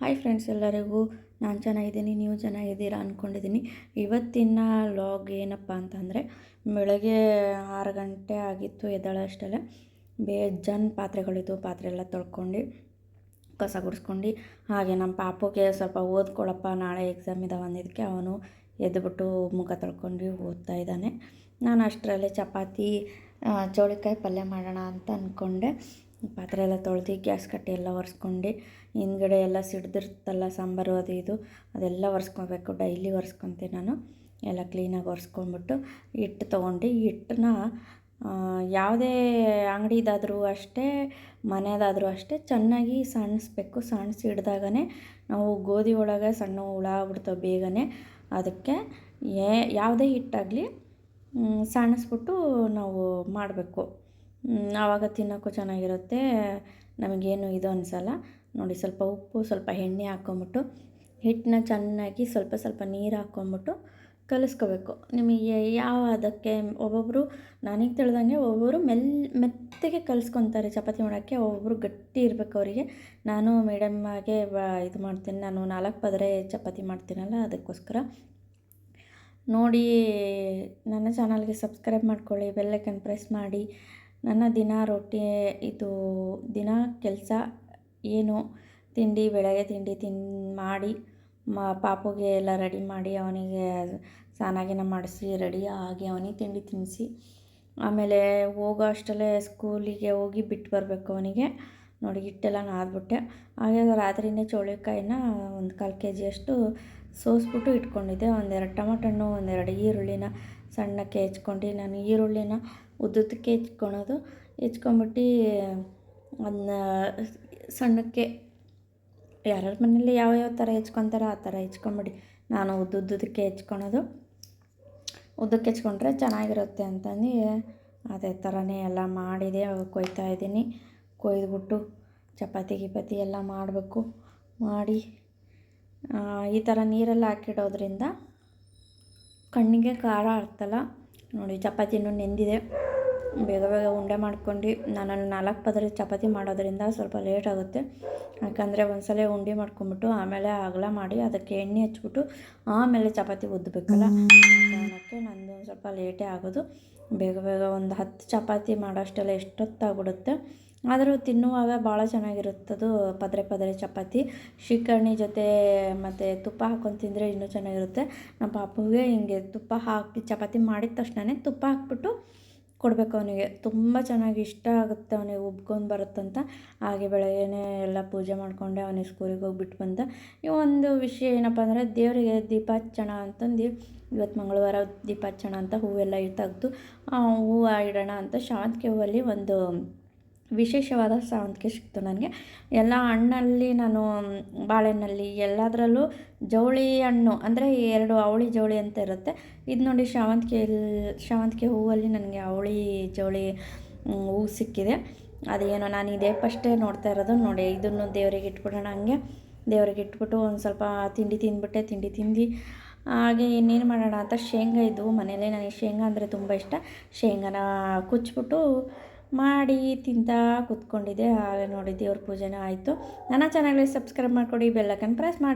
Hi friends ಎಲ್ಲರಿಗೂ ನಾನು ಚೆನ್ನಾಗಿದ್ದೀನಿ, ನೀವು ಚೆನ್ನಾಗಿದ್ದೀರಾ ಅಂದ್ಕೊಂಡಿದ್ದೀನಿ ಇವತ್ತಿನ ಲಾಗ್ ಏನಪ್ಪ ಅಂತಂದರೆ, ಬೆಳಗ್ಗೆ ಆರು ಗಂಟೆ ಆಗಿತ್ತು ಎದ್ದೇಳೋಷ್ಟರಲ್ಲೇ ಬೇಜನ್ ಪಾತ್ರೆಗಳಿತ್ತು ಪಾತ್ರೆ ಎಲ್ಲ ತೊಳ್ಕೊಂಡು, ಕಸ ಗುಡಿಸ್ಕೊಂಡು, ಹಾಗೆ ನಮ್ಮ ಪಾಪುಗೆ ಸ್ವಲ್ಪ ಓದ್ಕೊಳಪ್ಪ, ನಾಳೆ ಎಕ್ಸಾಮ್ ಇದೆ ಅಂದಿದ್ದಕ್ಕೆ ಅವನು ಎದ್ದುಬಿಟ್ಟು ಮುಖ ತೊಳ್ಕೊಂಡು ಓದ್ತಾ ಇದ್ದಾನೆ. ನಾನು ಅಷ್ಟರಲ್ಲೇ ಚಪಾತಿ ಚೌಳಿಕಾಯಿ ಪಲ್ಯ ಮಾಡೋಣ ಅಂತ ಅಂದ್ಕೊಂಡೆ ಪಾತ್ರೆ ಎಲ್ಲ ತೊಳೆದು ಗ್ಯಾಸ್ ಕಟ್ಟಿ ಎಲ್ಲ ಒರೆಸ್ಕೊಂಡು ಹಿಂದ್ಗಡೆ ಎಲ್ಲ ಸಿಡ್ದಿರ್ತಲ್ಲ ಸಾಂಬಾರು ಅದು ಇದು, ಅದೆಲ್ಲ ಒರೆಸ್ಕೊಬೇಕು. ಡೈಲಿ ಒರೆಸ್ಕೊತೀನಿ ನಾನು. ಎಲ್ಲ ಕ್ಲೀನಾಗಿ ಒರೆಸ್ಕೊಂಬಿಟ್ಟು ಹಿಟ್ಟು ತೊಗೊಂಡು ಹಿಟ್ಟನ್ನ ಯಾವುದೇ ಅಂಗಡಿದಾದರೂ ಅಷ್ಟೇ ಮನೆಯದಾದರೂ ಅಷ್ಟೇ ಚೆನ್ನಾಗಿ ಸಣ್ಣಿಸ್ಬೇಕು ಸಣ್ಣಿಸಿ ಹಿಡ್ದಾಗನೇ ನಾವು ಗೋಧಿ ಒಳಗೆ ಸಣ್ಣ ಹುಳ ಆಗ್ಬಿಡ್ತಾವೆ ಬೇಗನೆ. ಅದಕ್ಕೆ ಏ, ಯಾವುದೇ ಹಿಟ್ಟಾಗಲಿ ಸಣ್ಣಿಸ್ಬಿಟ್ಟು ನಾವು ಮಾಡಬೇಕು. ಆವಾಗ ತಿನ್ನೋಕ್ಕೂ ಚೆನ್ನಾಗಿರುತ್ತೆ. ನಮಗೇನು ಇದು ಅನಿಸಲ್ಲ. ನೋಡಿ ಸ್ವಲ್ಪ ಉಪ್ಪು, ಸ್ವಲ್ಪ ಎಣ್ಣೆ ಹಾಕ್ಕೊಂಬಿಟ್ಟು ಹಿಟ್ಟನ್ನ ಚೆನ್ನಾಗಿ ಸ್ವಲ್ಪ ಸ್ವಲ್ಪ ನೀರು ಹಾಕ್ಕೊಂಬಿಟ್ಟು ಕಲಿಸ್ಕೋಬೇಕು. ನಿಮಗೆ ಯಾವ ಅದಕ್ಕೆ ಒಬ್ಬೊಬ್ಬರು ನನಗೆ ತಿಳಿದಂಗೆ ಒಬ್ಬೊಬ್ಬರು ಮೆಲ್, ಮೆತ್ತಗೆ ಕಲಿಸ್ಕೊತಾರೆ ಚಪಾತಿ ಮಾಡೋಕ್ಕೆ. ಒಬ್ಬೊಬ್ಬರು ಗಟ್ಟಿ ಇರಬೇಕು ಅವರಿಗೆ. ನಾನು ಬ, ಇದು ಮಾಡ್ತೀನಿ. ನಾನು ನಾಲ್ಕು ಪದರೆ ಚಪಾತಿ ಮಾಡ್ತೀನಲ್ಲ, ಅದಕ್ಕೋಸ್ಕರ. ನೋಡಿ, ನನ್ನ ಚಾನಲ್ಗೆ ಸಬ್ಸ್ಕ್ರೈಬ್ ಮಾಡ್ಕೊಳ್ಳಿ ಬೆಲ್ಲೈಕನ್ ಪ್ರೆಸ್ ಮಾಡಿ. ನನ್ನ ದಿನ ರೊಟ್ಟಿ, ಇದು ದಿನ ಕೆಲಸ ಏನು? ತಿಂಡಿ, ಬೆಳಗ್ಗೆ ತಿಂಡಿ ತಿನ್, ಮಾಡಿ, ಮ, ಪಾಪುಗೆ ಎಲ್ಲ ರೆಡಿ ಮಾಡಿ ಅವನಿಗೆ ಸ್ನಾನ ಗೀನ ಮಾಡಿಸಿ, ರೆಡಿ ಆಗಿ ಅವನಿಗೆ ತಿಂಡಿ ತಿನ್ನಿಸಿ, ಆಮೇಲೆ ಹೋಗೋ ಅಷ್ಟರಲ್ಲೇ ಸ್ಕೂಲಿಗೆ ಹೋಗಿ ಬಿಟ್ಟು ಬರಬೇಕು ಅವನಿಗೆ. ನೋಡಿ, ಹಿಟ್ಟೆಲ್ಲ ನಾದ್ಬಿಟ್ಟೆ. ಹಾಗೆ ರಾತ್ರಿನೇ ಚೌಳಿಕಾಯಿನ ಒಂದು ಕಾಲು ಕೆ ಜಿಯಷ್ಟು ಸೋಸ್ಬಿಟ್ಟು ಇಟ್ಕೊಂಡಿದ್ದೆ. ಒಂದೆರಡು ಟೊಮೊಟೊ ಹಣ್ಣು ಒಂದೆರಡು ಈರುಳ್ಳಿನ ಸಣ್ಣಕ್ಕೆ ಹೆಚ್ಕೊಂಡು, ನಾನು ಈರುಳ್ಳಿನ ಉದ್ದುದ್ದಕ್ಕೆ ಹೆಚ್ಕೊಳೋದು. ಹೆಚ್ಕೊಂಬಿಟ್ಟು ಅದನ್ನ ಸಣ್ಣಕ್ಕೆ ಯಾರ್ಯಾರ ಮನೇಲಿ ಯಾವ ಯಾವ ಥರ ಹೆಚ್ಕೊತಾರೋ ಆ ಥರ ಹೆಚ್ಕೊಂಬಿಡಿ. ನಾನು ಉದ್ದುದ್ದಕ್ಕೆ ಹೆಚ್ಕೊಳೋದು. ಉದ್ದಕ್ಕೆ ಹೆಚ್ಕೊಂಡ್ರೆ ಚೆನ್ನಾಗಿರುತ್ತೆ ಅಂತಂದು ಅದೇ ಥರನೇ ಎಲ್ಲ ಮಾಡಿದೆ, ಕೊಯ್ತಾ ಇದ್ದೀನಿ. ಕೊಯ್ದುಬಿಟ್ಟು ಚಪಾತಿ, ಗಿಪಾತಿ ಎಲ್ಲ ಮಾಡಬೇಕು. ಮಾಡಿ ಈ ಥರ ನೀರೆಲ್ಲ ಹಾಕಿಡೋದ್ರಿಂದ ಕಣ್ಣಿಗೆ ಖಾರ ಆಗ್ತಲ್ಲ? ನೋಡಿ ಚಪಾತಿನೂ ನೆಂದಿದೆ. ಬೇಗ ಬೇಗ ಉಂಡೆ ಮಾಡ್ಕೊಂಡು ನಾನು ನಾಲ್ಕು ಪದರ ಚಪಾತಿ ಮಾಡೋದರಿಂದ ಸ್ವಲ್ಪ ಲೇಟ್ ಆಗುತ್ತೆ. ಯಾಕಂದರೆ ಒಂದ್ಸಲ ಉಂಡೆ ಮಾಡ್ಕೊಂಬಿಟ್ಟು ಆಮೇಲೆ ಅಗಲ ಮಾಡಿ ಅದಕ್ಕೆ ಎಣ್ಣೆ ಹಚ್ಬಿಟ್ಟು ಆಮೇಲೆ ಚಪಾತಿ ಉದ್ದಬೇಕಲ್ಲ ಕಾರಣಕ್ಕೆ ನಂದು ಸ್ವಲ್ಪ ಲೇಟೇ ಆಗೋದು. ಬೇಗ ಬೇಗ ಒಂದು ಹತ್ತು ಚಪಾತಿ ಮಾಡೋಷ್ಟೆಲ್ಲ ಎಷ್ಟೊತ್ತಾಗ್ಬಿಡುತ್ತೆ? ಆದರೂ ತಿನ್ನುವಾಗ ಭಾಳ ಚೆನ್ನಾಗಿರುತ್ತದು. ಪದರೆ ಪದರೆ ಚಪಾತಿ. ಶ್ರೀಕರ್ಣಿ ಜೊತೆ ಮತ್ತು ತುಪ್ಪ ಹಾಕ್ಕೊಂಡು ತಿಂದರೆ ಇನ್ನೂ ಚೆನ್ನಾಗಿರುತ್ತೆ. ನಮ್ಮ ಪಾಪುಗೆ ಹಿಂಗೆ ತುಪ್ಪ ಹಾಕಿ ಚಪಾತಿ ಮಾಡಿದ ತಕ್ಷಣವೇ ತುಪ್ಪ ಹಾಕ್ಬಿಟ್ಟು ಕೊಡಬೇಕು ಅವನಿಗೆ. ತುಂಬ ಚೆನ್ನಾಗಿ ಇಷ್ಟ ಆಗುತ್ತೆ ಅವನಿಗೆ ಉಬ್ಕೊಂಡು ಬರುತ್ತಂತ. ಹಾಗೆ ಬೆಳಗ್ಗೆನೇ ಎಲ್ಲ ಪೂಜೆ ಮಾಡಿಕೊಂಡೆ ಅವನಿಗೆ ಸ್ಕೂಲಿಗೆ ಹೋಗ್ಬಿಟ್ಟು ಬಂದ. ಈ ಒಂದು ವಿಷಯ ಏನಪ್ಪ ಅಂದರೆ ದೇವರಿಗೆ ದೀಪ ಹಚ್ಚೋಣ ಅಂತಂದು ಇವತ್ತು ಮಂಗಳವಾರ ದೀಪ ಹಚ್ಚೋಣ ಅಂತ ಹೂವೆಲ್ಲ ತೆಗೆದು ಹೂವು ಇಡೋಣ ಅಂತ ಶಾಂತಿಗೆ ಹೂವಲ್ಲಿ ಒಂದು ವಿಶೇಷವಾದ ಸಾವಂತಿಗೆ ಸಿಕ್ತು ನನಗೆ. ಎಲ್ಲ ಹಣ್ಣಲ್ಲಿ ನಾನು ಬಾಳೆಹಣ್ಣಲ್ಲಿ ಎಲ್ಲದರಲ್ಲೂ ಜವಳಿ ಹಣ್ಣು, ಅಂದರೆ ಎರಡು ಅವಳಿ ಜವಳಿ ಅಂತ ಇರುತ್ತೆ. ಇದು ನೋಡಿ ಶಾವಂತಿಗೆ ಶಾವಂತಿಗೆ ಹೂವಲ್ಲಿ ನನಗೆ ಅವಳಿ ಜವಳಿ ಹೂವು ಸಿಕ್ಕಿದೆ. ಅದೇನೋ ನಾನು ಇದೇ ಫಸ್ಟೇ ನೋಡ್ತಾ ಇರೋದು. ನೋಡಿ, ಇದನ್ನು ದೇವರಿಗೆ ಇಟ್ಬಿಡೋಣ ಹಂಗೆ. ದೇವರಿಗೆ ಇಟ್ಬಿಟ್ಟು ಒಂದು ಸ್ವಲ್ಪ ತಿಂಡಿ ತಿಂದ್ಬಿಟ್ಟೆ, ತಿಂಡಿ ತಿಂದು. ಹಾಗೆ ಇನ್ನೇನು ಮಾಡೋಣ ಅಂತ, ಶೇಂಗಾ ಇದ್ದವು ಮನೇಲೆ ನನಗೆ ಶೇಂಗಾ ಅಂದರೆ ತುಂಬ ಇಷ್ಟ. ಶೇಂಗಾನ ಕುಚ್ಬಿಟ್ಟು ಮಾಡಿ ತಿಂತಾ ಕೂತ್ಕೊಂಡಿದ್ದೆ ಹಾಗೆ ನೋಡಿ ದೇವ್ರ ಪೂಜೆನೂ ಆಯಿತು. ನನ್ನ ಚಾನಲ್ಗೆ ಸಬ್ಸ್ಕ್ರೈಬ್ ಮಾಡಿಕೊಡಿ ಬೆಲ್ಲಕ್ಕನ್ನು ಪ್ರೆಸ್ ಮಾಡಿ.